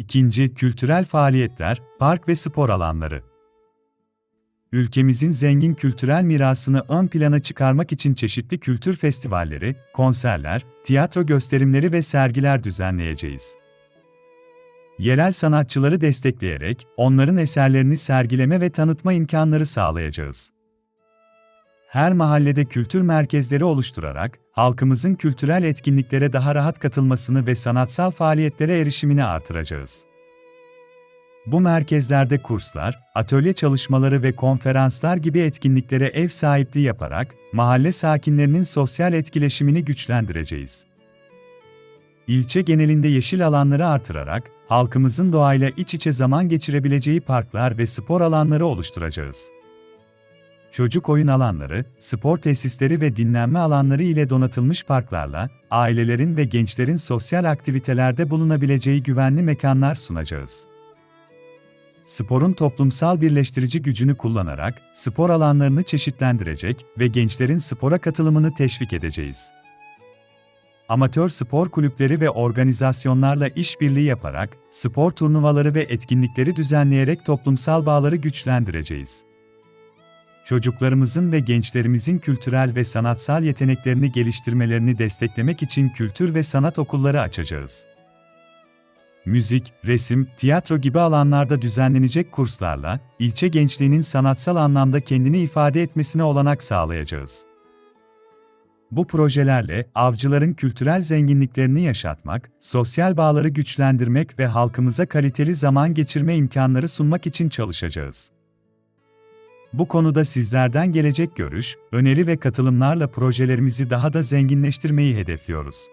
İkinci, kültürel faaliyetler, park ve spor alanları. Ülkemizin zengin kültürel mirasını ön plana çıkarmak için çeşitli kültür festivalleri, konserler, tiyatro gösterimleri ve sergiler düzenleyeceğiz. Yerel sanatçıları destekleyerek onların eserlerini sergileme ve tanıtma imkanları sağlayacağız. Her mahallede kültür merkezleri oluşturarak halkımızın kültürel etkinliklere daha rahat katılmasını ve sanatsal faaliyetlere erişimini artıracağız. Bu merkezlerde kurslar, atölye çalışmaları ve konferanslar gibi etkinliklere ev sahipliği yaparak mahalle sakinlerinin sosyal etkileşimini güçlendireceğiz. İlçe genelinde yeşil alanları artırarak halkımızın doğayla iç içe zaman geçirebileceği parklar ve spor alanları oluşturacağız. Çocuk oyun alanları, spor tesisleri ve dinlenme alanları ile donatılmış parklarla ailelerin ve gençlerin sosyal aktivitelerde bulunabileceği güvenli mekanlar sunacağız sporun toplumsal birleştirici gücünü kullanarak spor alanlarını çeşitlendirecek ve gençlerin spora katılımını teşvik edeceğiz. Amatör spor kulüpleri ve organizasyonlarla işbirliği yaparak spor turnuvaları ve etkinlikleri düzenleyerek toplumsal bağları güçlendireceğiz. Çocuklarımızın ve gençlerimizin kültürel ve sanatsal yeteneklerini geliştirmelerini desteklemek için kültür ve sanat okulları açacağız müzik, resim, tiyatro gibi alanlarda düzenlenecek kurslarla, ilçe gençliğinin sanatsal anlamda kendini ifade etmesine olanak sağlayacağız. Bu projelerle avcıların kültürel zenginliklerini yaşatmak, sosyal bağları güçlendirmek ve halkımıza kaliteli zaman geçirme imkanları sunmak için çalışacağız. Bu konuda sizlerden gelecek görüş, öneri ve katılımlarla projelerimizi daha da zenginleştirmeyi hedefliyoruz.